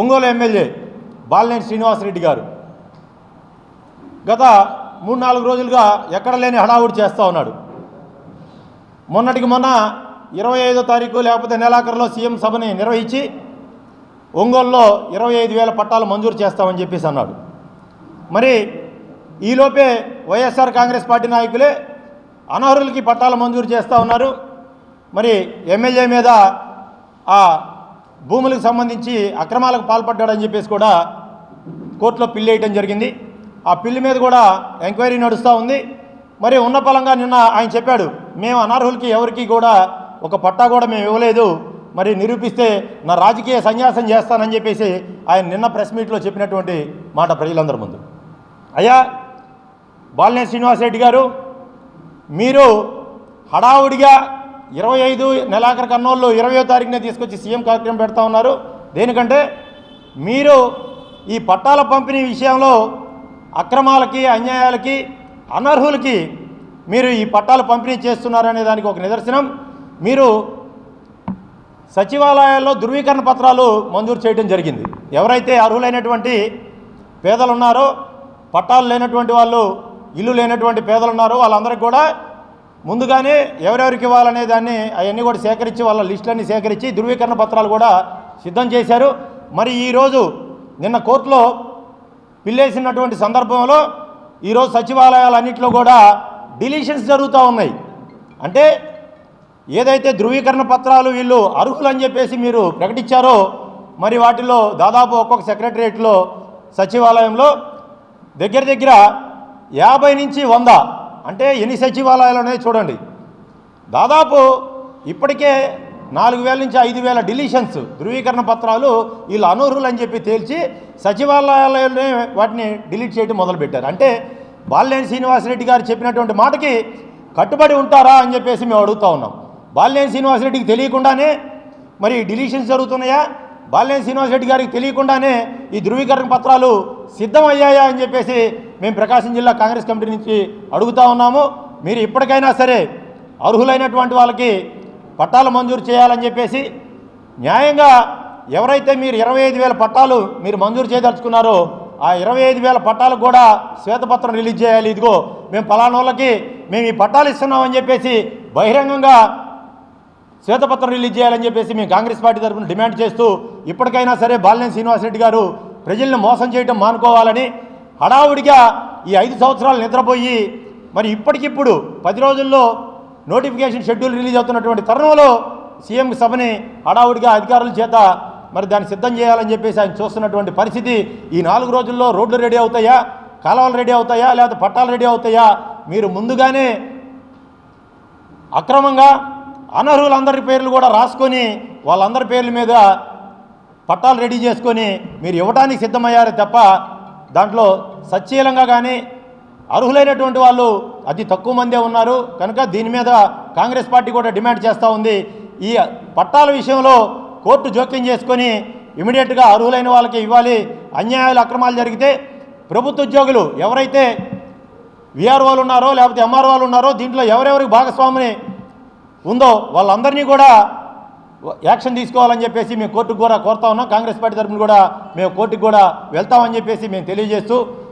Ongole MLA Balineni Srinivasa Reddy గారు. గత మూడు నాలుగు రోజులుగా ఎక్కడ లేని హడావుడి చేస్తూ ఉన్నాడు. మొన్నటికి మొన్న ఇరవై ఐదో తారీఖు లేకపోతే నెలాఖరులో సీఎం సభని నిర్వహించి ఒంగోలులో ఇరవై ఐదు వేల పట్టాలు మంజూరు చేస్తామని చెప్పేసి అన్నాడు. మరి ఈలోపే వైఎస్ఆర్ కాంగ్రెస్ పార్టీ నాయకులే అనర్హులకి పట్టాలు మంజూరు చేస్తూ ఉన్నారు. మరి ఎమ్మెల్యే మీద ఆ భూములకు సంబంధించి అక్రమాలకు పాల్పడ్డాడని చెప్పేసి కూడా కోర్టులో పిల్లి వేయటం జరిగింది. ఆ పిల్లి మీద కూడా ఎంక్వైరీ నడుస్తూ ఉంది. మరి ఉన్న పలంగా నిన్న ఆయన చెప్పాడు మేము అనర్హులకి ఎవరికి కూడా ఒక పట్టా కూడా మేము ఇవ్వలేదు. మరి నిరూపిస్తే నా రాజకీయ సన్యాసం చేస్తానని చెప్పేసి ఆయన నిన్న ప్రెస్ మీట్లో చెప్పినటువంటి మాట ప్రజలందరి ముందు. అయ్యా బాలినేని శ్రీనివాసరెడ్డి గారు మీరు హడావుడిగా ఇరవై ఐదు నెలాఖరు కన్నోళ్ళు ఇరవయో తారీఖునే తీసుకొచ్చి సీఎం కార్యక్రమం పెడతా ఉన్నారు. దేనికంటే మీరు ఈ పట్టాల పంపిణీ విషయంలో అక్రమాలకి అన్యాయాలకి అనర్హులకి మీరు ఈ పట్టాలు పంపిణీ చేస్తున్నారనే దానికి ఒక నిదర్శనం. మీరు సచివాలయాల్లో ధృవీకరణ పత్రాలు మంజూరు చేయడం జరిగింది. ఎవరైతే అర్హులైనటువంటి పేదలు ఉన్నారో పట్టాలు లేనటువంటి వాళ్ళు ఇల్లు లేనటువంటి పేదలు ఉన్నారో వాళ్ళందరికీ కూడా ముందుగానే ఎవరెవరికి ఇవ్వాలనే దాన్ని అవన్నీ కూడా సేకరించి వాళ్ళ లిస్టులన్నీ సేకరించి ధృవీకరణ పత్రాలు కూడా సిద్ధం చేశారు. మరి ఈరోజు నిన్న కోర్టులో పిల్లేసినటువంటి సందర్భంలో ఈరోజు సచివాలయాలన్నింటిలో కూడా డిలీషన్స్ జరుగుతూ ఉన్నాయి. అంటే ఏదైతే ధృవీకరణ పత్రాలు వీళ్ళు అర్హులని చెప్పేసి మీరు ప్రకటించారో మరి వాటిలో దాదాపు ఒక్కొక్క సెక్రటరియట్లో సచివాలయంలో దగ్గర దగ్గర యాభై నుంచి వంద అంటే ఎన్ని సచివాలయాలు అనేది చూడండి. దాదాపు ఇప్పటికే నాలుగు వేల నుంచి ఐదు వేల డిలీషన్స్ ధృవీకరణ పత్రాలు వీళ్ళు అనర్హులు అని చెప్పి తేల్చి సచివాలయాలనే వాటిని డిలీట్ చేయడం మొదలుపెట్టారు. అంటే బాలినేని శ్రీనివాసరెడ్డి గారు చెప్పినటువంటి మాటకి కట్టుబడి ఉంటారా అని చెప్పేసి మేము అడుగుతా ఉన్నాం. బాలినేని శ్రీనివాసరెడ్డికి తెలియకుండానే మరి డిలీషన్స్ జరుగుతున్నాయా? బాలినేని శ్రీనివాసరెడ్డి గారికి తెలియకుండానే ఈ ధృవీకరణ పత్రాలు సిద్ధమయ్యాయా అని చెప్పేసి మేము ప్రకాశం జిల్లా కాంగ్రెస్ కమిటీ నుంచి అడుగుతా ఉన్నాము. మీరు ఇప్పటికైనా సరే అర్హులైనటువంటి వాళ్ళకి పట్టాలు మంజూరు చేయాలని చెప్పేసి న్యాయంగా ఎవరైతే మీరు ఇరవై ఐదు వేల పట్టాలు మీరు మంజూరు చేయదలుచుకున్నారో ఆ ఇరవై ఐదు వేల పట్టాలకు కూడా శ్వేతపత్రం రిలీజ్ చేయాలి. ఇదిగో మేము పలానా వాళ్ళకి మేము ఈ పట్టాలు ఇస్తున్నామని చెప్పేసి బహిరంగంగా శ్వేతపత్రం రిలీజ్ చేయాలని చెప్పేసి మేము కాంగ్రెస్ పార్టీ తరఫున డిమాండ్ చేస్తూ ఇప్పటికైనా సరే బాలినేని శ్రీనివాసరెడ్డి గారు ప్రజల్ని మోసం చేయడం మానుకోవాలని హడావుడిగా ఈ ఐదు సంవత్సరాలు నిద్రపోయి మరి ఇప్పటికిప్పుడు పది రోజుల్లో నోటిఫికేషన్ షెడ్యూల్ రిలీజ్ అవుతున్నటువంటి తరుణంలో సీఎం సభని హడావుడిగా అధికారుల చేత మరి దాన్ని సిద్ధం చేయాలని చెప్పేసి ఆయన చూస్తున్నటువంటి పరిస్థితి ఈ నాలుగు రోజుల్లో రోడ్లు రెడీ అవుతాయా? కాలువలు రెడీ అవుతాయా? లేకపోతే పట్టాలు రెడీ అవుతాయా? మీరు ముందుగానే అక్రమంగా అనర్హులందరి పేర్లు కూడా రాసుకొని వాళ్ళందరి పేర్ల మీద పట్టాలు రెడీ చేసుకొని మీరు ఇవ్వడానికి సిద్ధమయ్యారే తప్ప దాంట్లో సచ్చీలంగా కానీ అర్హులైనటువంటి వాళ్ళు అతి తక్కువ మందే ఉన్నారు. కనుక దీని మీద కాంగ్రెస్ పార్టీ కూడా డిమాండ్ చేస్తూ ఉంది. ఈ పట్టాల విషయంలో కోర్టు జోక్యం చేసుకొని ఇమీడియట్గా అర్హులైన వాళ్ళకి ఇవ్వాలి. అన్యాయాలు అక్రమాలు జరిగితే ప్రభుత్వ ఉద్యోగులు ఎవరైతే విఆర్ఓలు ఉన్నారో లేకపోతే ఎంఆర్ఓలు ఉన్నారో దీంట్లో ఎవరెవరికి భాగస్వామిని ఉందో వాళ్ళందరినీ కూడా యాక్షన్ తీసుకోవాలని చెప్పేసి మేము కోర్టుకు కూడా కోరుతా ఉన్నాం. కాంగ్రెస్ పార్టీ తరఫున కూడా మేము కోర్టుకు కూడా వెళ్తామని చెప్పేసి మేము తెలియజేస్తూ